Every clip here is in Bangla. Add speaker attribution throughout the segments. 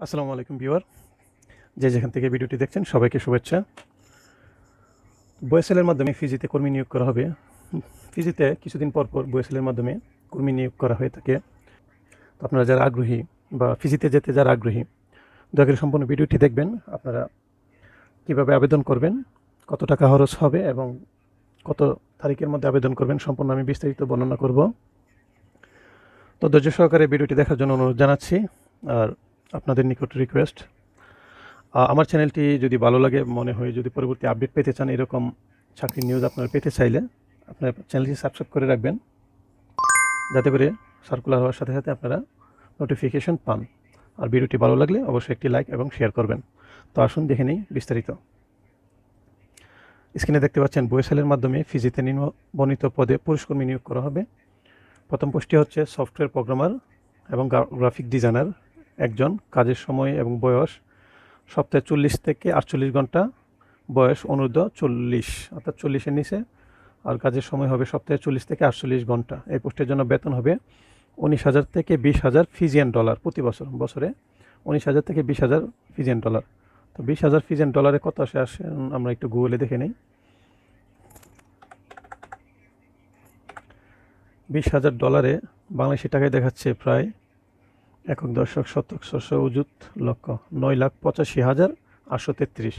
Speaker 1: আসসালামু আলাইকুম ভিউয়ার। যে যেখান থেকে ভিডিওটি দেখছেন, সবাইকে শুভেচ্ছা। বয়েসেলের মাধ্যমে ফিজিতে কর্মী নিয়োগ করা হবে। ফিজিতে কিছুদিন পর পর বয়েসেলের মাধ্যমে কর্মী নিয়োগ করা হয়ে থাকে। তো আপনারা যারা আগ্রহী বা ফিজিতে যেতে যারা আগ্রহী, দয়া করে সম্পূর্ণ ভিডিওটি দেখবেন। আপনারা কীভাবে আবেদন করবেন, কত টাকা খরচ হবে এবং কত তারিখের মধ্যে আবেদন করবেন সম্পূর্ণ আমি বিস্তারিত বর্ণনা করব। তো ধৈর্য সহকারে ভিডিওটি দেখার জন্য অনুরোধ জানাচ্ছি। আর আপনাদের নিকট রিকোয়েস্ট আমার চ্যানেলটি যদি ভালো লাগে, মনে হয় যদি পরবর্তী আপডেট পেতে চান, এরকম চাকরির নিউজ আপনারা পেতে চাইলে আপনার চ্যানেলটি সাবস্ক্রাইব করে রাখবেন। যাতে করে সার্কুলার হওয়ার সাথে সাথে আপনারা নোটিফিকেশন পান। আর ভিডিওটি ভালো লাগলে অবশ্যই একটি লাইক এবং শেয়ার করবেন। তো আসুন দেখে নিই বিস্তারিত। স্ক্রিনে দেখতে পাচ্ছেন বইসালের মাধ্যমে ফিজিতে নিম্নবর্ণিত পদে পুরস্কর্মী নিয়োগ করা হবে। প্রথম পোস্টটি হচ্ছে সফটওয়্যার প্রোগ্রামার এবং গ্রাফিক ডিজাইনার একজন কাজের সময় এবং বয়স সপ্তাহে চল্লিশ থেকে আটচল্লিশ ঘণ্টা, বয়স অনুরোধ চল্লিশ, অর্থাৎ চল্লিশের নিচে। আর কাজের সময় হবে সপ্তাহে চল্লিশ থেকে আটচল্লিশ ঘণ্টা। এই পোস্টের জন্য বেতন হবে উনিশ হাজার থেকে বিশ হাজার ফিজিয়ান ডলার প্রতি বছর, বছরে উনিশ হাজার থেকে বিশ হাজার ফিজিয়ান ডলার। তো বিশ হাজার ফিজিয়ান ডলারে কত আসে আসে আমরা একটু গুগলে দেখে নিই। বিশ হাজার ডলারে বাংলাদেশি টাকায় দেখাচ্ছে প্রায় একক দশক শতক শস্য উজুত লক্ষ নয় লাখ পঁচাশি হাজার আটশো তেত্রিশ।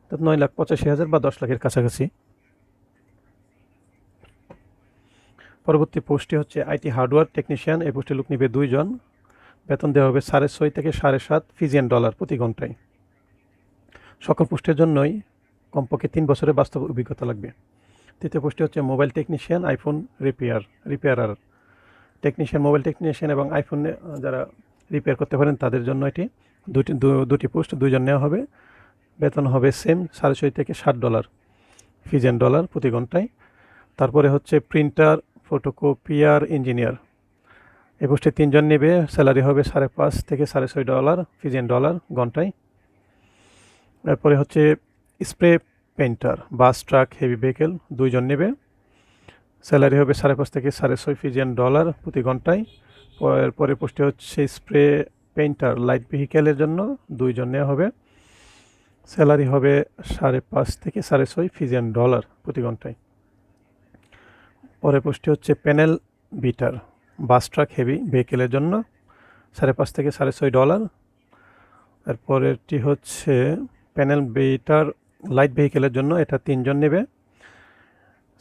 Speaker 1: অর্থাৎ নয় লাখ পঁচাশি হাজার বা দশ লাখের কাছাকাছি। পরবর্তী পোস্টটি হচ্ছে আইটি হার্ডওয়্যার টেকনিশিয়ান। এই পোস্টে লোক নিবে দুইজন। বেতন দেওয়া হবে সাড়ে ছয় থেকে সাড়ে সাত ফিজিয়ান ডলার প্রতি ঘন্টায়। সকল পোস্টের জন্যই কমপক্ষে তিন বছরের বাস্তব অভিজ্ঞতা লাগবে। তৃতীয় পোস্টটি হচ্ছে mobile technician, iPhone repair, repairer. Technician mobile technician এবং আইফোন যারা রিপেয়ার করতে পারেন, তাদের জন্য এটি দুটি দুটি পোস্ট দুইজন নেওয়া হবে। বেতন হবে সেম সাড়ে ছয় থেকে ষাট ডলার ফিজেন ডলার প্রতি ঘন্টায়। তারপরে হচ্ছে প্রিন্টার ফটোকপিয়ার ইঞ্জিনিয়ার এই পোস্টে তিনজন নেবে স্যালারি হবে সাড়ে পাঁচ থেকে সাড়ে ছয় ডলার ফিজেন ডলার ঘন্টায়। এরপরে হচ্ছে spray painter bus truck heavy vehicle দুইজন নেবে। স্যালারি হবে সাড়ে পাঁচ থেকে সাড়ে ছয় ফিজিয়ান ডলার প্রতি ঘন্টায়। পরে পোস্টে হচ্ছে স্প্রে পেইন্টার, লাইট ভেহিকেলের জন্য দুইজন নেওয়া হবে। স্যালারি হবে সাড়ে পাঁচ থেকে সাড়ে ছয় ফিজিয়ান ডলার প্রতি ঘন্টায়। পরে পোস্টে হচ্ছে panel beater, bus truck heavy ভেহিকেলের জন্য সাড়ে পাঁচ থেকে সাড়ে ছয় ডলার। এরপরেরটি হচ্ছে প্যানেল বিটার, লাইট ভেহিকেলের জন্য এটা তিনজন নেবে।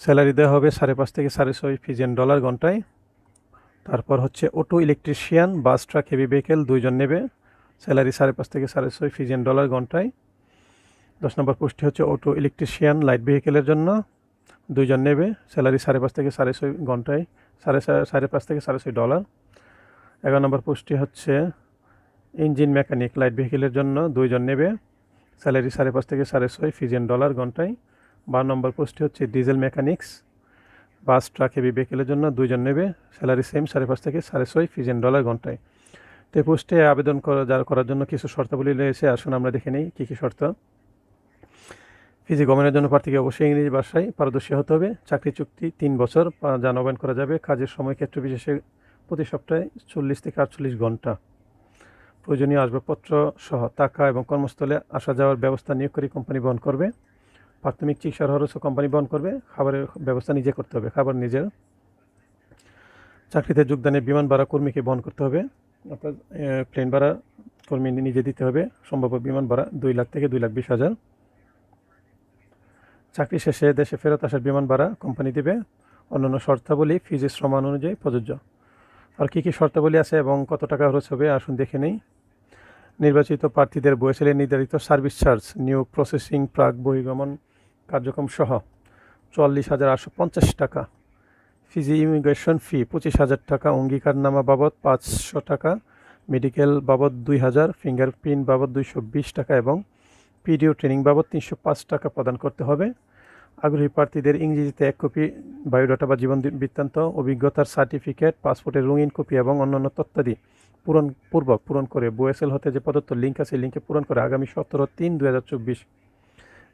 Speaker 1: স্যালারি দেওয়া হবে সাড়ে পাঁচ থেকে সাড়ে ছয় ফিজিয়ান ডলার ঘন্টায়। তারপর হচ্ছে auto electrician, bus, truck, heavy vehicle দুইজন নেবে। স্যালারি সাড়ে পাঁচ থেকে সাড়ে ছয় ফিজিয়ান ডলার ঘন্টায়। দশ নম্বর পোস্টটি হচ্ছে অটো ইলেকট্রিশিয়ান, লাইট ভেহিকেলের জন্য দুইজন নেবে। স্যালারি সাড়ে পাঁচ থেকে সাড়ে ছয় ঘন্টায়, সাড়ে সাড়ে পাঁচ থেকে সাড়ে ছয় ডলার। এগারো নম্বর পোস্টটি হচ্ছে ইঞ্জিন মেকানিক, লাইট ভেহিকেলের জন্য দুইজন নেবে। স্যালারি সাড়ে পাঁচ থেকে সাড়ে ছয় ফিজিয়ান ডলার ঘন্টায়। বারো নম্বর পোস্টটি হচ্ছে diesel mechanics. Bus, truck, heavy ভেহিকেলের জন্য দুইজন নেবে, স্যালারি সেম, সাড়ে পাঁচ থেকে সাড়ে ছয় ফিজেন ডলার ঘন্টায়। তো এই পোস্টে আবেদন করা করার জন্য কিছু শর্তাবলী রয়েছে, আসুন আমরা দেখে নিই কী কী শর্ত। ফিজি গভর্নমেন্টের জন্য প্রার্থীকে অবশ্যই ইংরেজি ভাষায় পারদর্শী হতে হবে। চাকরি চুক্তি তিন বছর যা নবায়ন করা যাবে। কাজের সময় ক্ষেত্র বিশেষে প্রতি সপ্তাহে চল্লিশ থেকে আটচল্লিশ ঘণ্টা। প্রয়োজনীয় আসবাবপত্র সহ টাকা এবং কর্মস্থলে আসা যাওয়ার ব্যবস্থা নিয়োগকারী কোম্পানি বহন করবে। প্রাথমিক চিকিৎসার খরচও কোম্পানি বহন করবে, খাবারের ব্যবস্থা নিজে করতে হবে, খাবার নিজের। চাকরিতে যোগদানের বিমান ভাড়া কর্মীকে বহন করতে হবে, অর্থাৎ প্লেন ভাড়া কর্মী নিজে দিতে হবে, সম্ভাব্য বিমান ভাড়া দুই লাখ থেকে দুই লাখ বিশ হাজার। চাকরি শেষে দেশে ফেরত আসার বিমান ভাড়া কোম্পানি দেবে, অন্যান্য শর্তাবলী ফিজির শ্রমান অনুযায়ী প্রযোজ্য। আর কী কী শর্তাবলী আছে এবং কত টাকা খরচ হবে, আসুন দেখে নেই। নির্বাচিত প্রার্থীদের বয়সেলে নির্ধারিত সার্ভিস চার্জ নিয়োগ প্রসেসিং প্রাক বহিগমন কার্যক্রম সহ চুয়াল্লিশ হাজার আটশো পঞ্চাশ টাকা। ফিজি ইমিগ্রেশন ফি পঁচিশ হাজার টাকা, অঙ্গীকারনামা বাবদ পাঁচশো টাকা, মেডিকেল বাবদ দুই হাজার, ফিঙ্গারপ্রিন্ট বাবদ দুইশো বিশ টাকা এবং পিডিও ট্রেনিং বাবদ তিনশো পাঁচ টাকা প্রদান করতে হবে। আগ্রহী প্রার্থীদের ইংরেজিতে এক কপি বায়োডাটা বা জীবন বৃত্তান্ত, অভিজ্ঞতার সার্টিফিকেট, পাসপোর্টের রঙিন কপি এবং অন্যান্য তথ্যাদি পূরণ পূর্বক পূরণ করে বোয়েসেল হতে যে প্রদত্ত লিঙ্ক আছে লিঙ্কে পূরণ করে আগামী সতেরো তিন দু হাজার চব্বিশ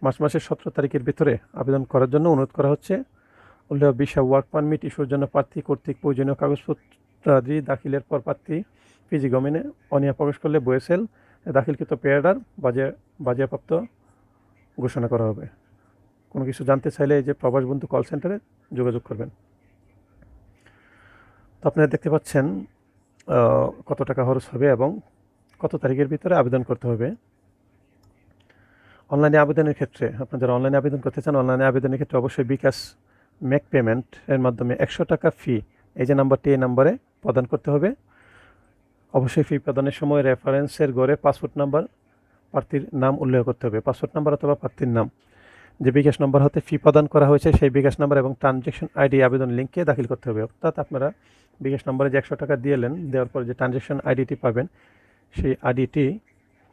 Speaker 1: মার্চ মাসের সতেরো তারিখের ভিতরে আবেদন করার জন্য অনুরোধ করা হচ্ছে। উল্লেখ বিশা ওয়ার্ক পারমিট ইস্যুর জন্য প্রার্থী কর্তৃক প্রয়োজনীয় কাগজপত্রাদি দাখিলের পর প্রার্থী পিজি গভর্নমেন্টে অনিয়া প্রবেশ করলে বয়েসেল দাখিলকৃত পেয়ার্ডার বাজে বাজেয়াপ্রাপ্ত ঘোষণা করা হবে। কোনো কিছু জানতে চাইলে এই যে প্রবাস বন্ধু কল সেন্টারে যোগাযোগ করবেন। তো আপনারা দেখতে পাচ্ছেন কত টাকা খরচ হবে এবং কত তারিখের ভিতরে আবেদন করতে হবে। অনলাইনে আবেদনের ক্ষেত্রে, আপনারা যারা অনলাইনে আবেদন করতে চান, অনলাইনে আবেদনের ক্ষেত্রে অবশ্যই বিকাশ মেক পেমেন্ট এর মাধ্যমে একশো টাকা ফি এই যে নাম্বারটি, এই নাম্বারে প্রদান করতে হবে। অবশ্যই ফি প্রদানের সময় রেফারেন্সের গড়ে পাসপোর্ট নাম্বার প্রার্থীর নাম উল্লেখ করতে হবে। পাসপোর্ট নাম্বার অথবা প্রার্থীর নাম। যে বিকাশ নম্বর হতে ফি প্রদান করা হয়েছে, সেই বিকাশ নাম্বার এবং ট্রানজ্যাকশন আইডি আবেদন লিঙ্কে দাখিল করতে হবে। অর্থাৎ আপনারা বিকাশ নম্বরে যে একশো টাকা দিয়েলেন দেওয়ার পর যে ট্রানজ্যাকশন আইডিটি পাবেন, সেই আইডিটি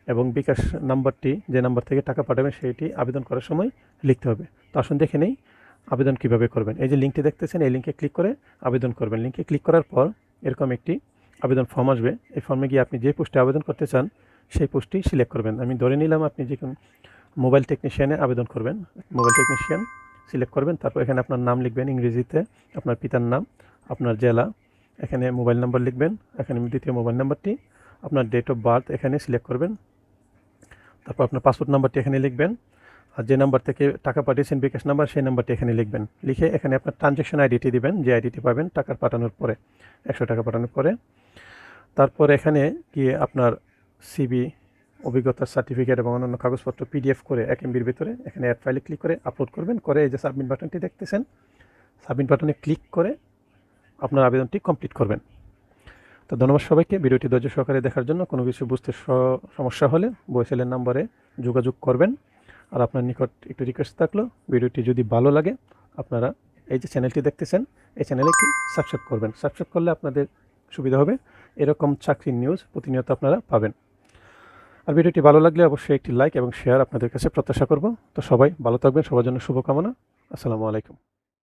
Speaker 1: এবং বিকাশ নাম্বারটি যে নাম্বার থেকে টাকা পাঠাবেন সেইটি আবেদন করার সময় লিখতে হবে। তো আসুন দেখে নেই আবেদন কীভাবে করবেন। এই যে লিঙ্কটি দেখতেছেন, এই লিঙ্কে ক্লিক করে আবেদন করবেন। লিঙ্কে ক্লিক করার পর এরকম একটি আবেদন ফর্ম আসবে। এই ফর্মে গিয়ে আপনি যে পোস্টে আবেদন করতে চান, সেই পোস্টটি সিলেক্ট করবেন। আমি ধরে নিলাম আপনি যে মোবাইল টেকনিশিয়ানে আবেদন করবেন, মোবাইল টেকনিশিয়ান সিলেক্ট করবেন। তারপর এখানে আপনার নাম লিখবেন, ইংরেজিতে আপনার পিতার নাম, আপনার জেলা, এখানে মোবাইল নাম্বার লিখবেন, এখানে দ্বিতীয় মোবাইল নাম্বারটি, আপনার ডেট অফ বার্থ এখানে সিলেক্ট করবেন। তারপর আপনার পাসপোর্ট নাম্বারটি এখানে লিখবেন। আর যে নাম্বার থেকে টাকা পাঠিয়েছেন বিকাশ নাম্বার সেই নাম্বারটি এখানে লিখবেন। লিখে এখানে আপনার ট্রানজ্যাকশন আইডিটি দিবেন, যে আইডিটি পাবেন টাকা পাঠানোর পরে, একশো টাকা পাঠানোর পরে। তারপর এখানে গিয়ে আপনার সিবি অভিজ্ঞতার সার্টিফিকেট এবং অন্যান্য কাগজপত্র পিডিএফ করে এক এমবির ভিতরে এখানে অ্যাড ফাইলে ক্লিক করে আপলোড করবেন। করে এই যে সাবমিট বাটনটি দেখতেছেন সাবমিট বাটনে ক্লিক করে আপনার আবেদনটি কমপ্লিট করবেন। তো ধন্যবাদ সবাইকে। ভিডিওটি ধৈর্য সহকারে দেখার জন্য কোনো কিছু বুঝতে সমস্যা হলে বয়সেলের নাম্বারে যোগাযোগ করবেন। আর আপনার নিকট একটু রিকোয়েস্ট থাকল, ভিডিওটি যদি ভালো লাগে, আপনারা এই যে চ্যানেলটি দেখতেছেন, এই চ্যানেলে একটি সাবস্ক্রাইব করবেন। সাবস্ক্রাইব করলে আপনাদের সুবিধা হবে। এরকম চাকরির নিউজ প্রতিনিয়ত আপনারা পাবেন। আর ভিডিওটি ভালো লাগলে অবশ্যই একটি লাইক এবং শেয়ার আপনাদের কাছে প্রত্যাশা করব। তো সবাই ভালো থাকবেন, সবার জন্য শুভকামনা। আসসালামু আলাইকুম।